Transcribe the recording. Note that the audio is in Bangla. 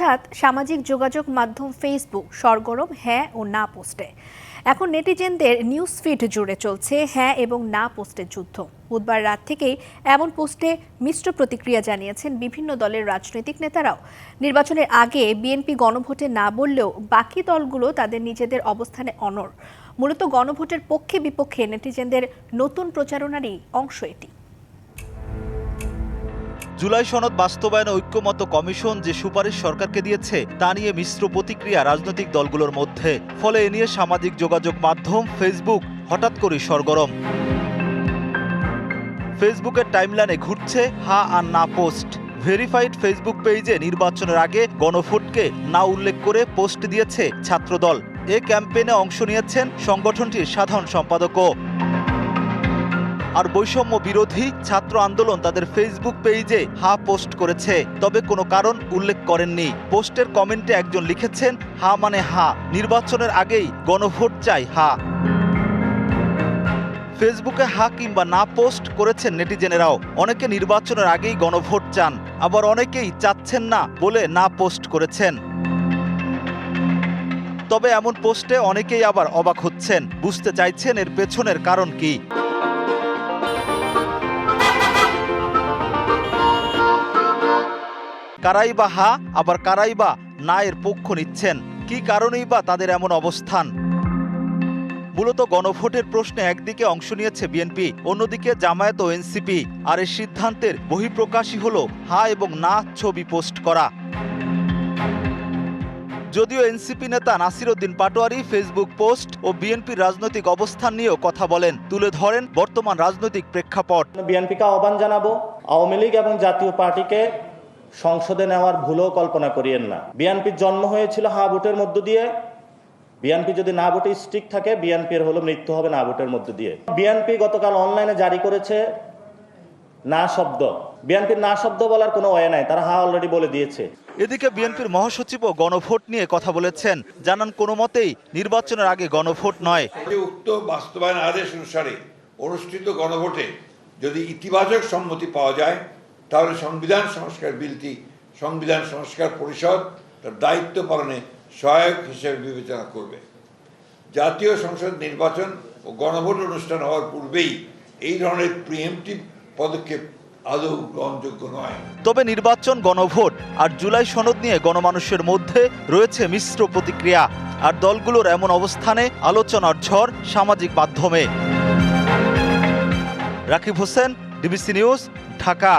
হঠাৎ সামাজিক যোগাযোগ মাধ্যম ফেসবুক সরগরম হ্যাঁ ও না পোস্টে। এখন নেটিজেনদের নিউজ ফিড জুড়ে চলছে হ্যাঁ এবং না পোস্টের যুদ্ধ। বুধবার রাত থেকেই এমন পোস্টে মিশ্র প্রতিক্রিয়া জানিয়েছেন বিভিন্ন দলের রাজনৈতিক নেতারাও। নির্বাচনের আগে বিএনপি গণভোটে না বললেও বাকি দলগুলো তাদের নিজেদের অবস্থানে অনড়। মূলত গণভোটের পক্ষে বিপক্ষে নেটিজেনদের নতুন প্রচারণারই অংশ এটি। জুলাই সনদ বাস্তবায়নে ঐক্যমত কমিশন যে সুপারিশ সরকারকে দিয়েছে, তা নিয়ে মিশ্র প্রতিক্রিয়া রাজনৈতিক দলগুলোর মধ্যে। ফলে এ নিয়ে সামাজিক যোগাযোগ মাধ্যম ফেসবুক হঠাৎ করে সরগরম। ফেসবুকের টাইমলাইনে ঘুরছে হা আর না পোস্ট। ভেরিফাইড ফেসবুক পেজে নির্বাচনের আগে গণভোটকে না উল্লেখ করে পোস্ট দিয়েছে ছাত্রদল। এ ক্যাম্পেইনে অংশ নিয়েছেন সংগঠনটির সাধারণ সম্পাদকও। আর বৈষম্য বিরোধী ছাত্র আন্দোলন তাদের ফেসবুক পেজে হা পোস্ট করেছে। তবে কোনো কারণ উল্লেখ করেননি। পোস্টের কমেন্টে একজন লিখেছেন, হা মানে হা। নির্বাচনের আগেই গণভোট চাই, হা। ফেসবুকে হা কিংবা না পোস্ট করেছেন নেটিজেনেরাও। অনেকে নির্বাচনের আগেই গণভোট চান, আবার অনেকেই চাচ্ছেন না বলে না পোস্ট করেছেন। তবে এমন পোস্টে অনেকেই আবার অবাক হচ্ছেন। বুঝতে চাইছেন এর পেছনের কারণ কি। কারাই বা হা আবার কারাই বা না এর পক্ষ নিচ্ছেন। কি কারণেই বা তাদের এমন অবস্থান? মূলত গণভোটের প্রশ্নে একদিকে অংশ নিয়েছে বিএনপি, অন্যদিকে জামায়াত ও এনসিপি। আর এই সিদ্ধান্তের বহিঃপ্রকাশই হল হা এবং না ছবি পোস্ট করা। যদিও এনসিপি নেতা নাসির উদ্দিন পাটোয়ারি ফেসবুক পোস্ট ও বিএনপির রাজনৈতিক অবস্থান নিয়েও কথা বলেন। তুলে ধরেন বর্তমান রাজনৈতিক প্রেক্ষাপট। বিএনপিকে আহ্বান জানাব, আওয়ামী লীগ এবং জাতীয় পার্টিকে সংসদে নেওয়ার ভুলও কল্পনা করিয়েন না। বিএনপির জন্ম হয়েছিল হা ভোটের মধ্য দিয়ে। বিএনপি যদি না ভোটে স্টিক থাকে বিএনপির হলো মৃত্যু হবে না ভোটের মধ্য দিয়ে। বিএনপি গতকাল অনলাইনে জারি করেছে না শব্দ। বিএনপির না শব্দ বলার কোনো ওয়ে নাই তারা হা অলরেডি বলে দিয়েছে। এদিকে বিএনপির মহাসচিবও গণভোট নিয়ে কথা বলেছেন। জানান কোনো মতেই নির্বাচনের আগে গণভোট নয়। যে উক্ত বাস্তবায়ন আদেশ অনুসারে অনুষ্ঠিত গণভোটে যদি ইতিবাচক সম্মতি পাওয়া যায় তাহলে সংবিধান সংস্কার বিলটি, সংবিধান সংস্কার পরিষদ তার দায়িত্ব পালনে সহায়ক হিসেবে বিবেচনা করবে। জাতীয় সংসদ নির্বাচন ও গণভোট অনুষ্ঠান হওয়ার পূর্বেই এই ধরনের প্রিএমটিভ পদক্ষেপ আদৌ গ্রহণযোগ্য নয়। তবে নির্বাচন, গণভোট আর জুলাই সনদ নিয়ে গণমানুষের মধ্যে রয়েছে মিশ্র প্রতিক্রিয়া। আর দলগুলোর এমন অবস্থানে আলোচনার ঝড় সামাজিক মাধ্যমে। Rakib Hossain, DBC News, Dhaka.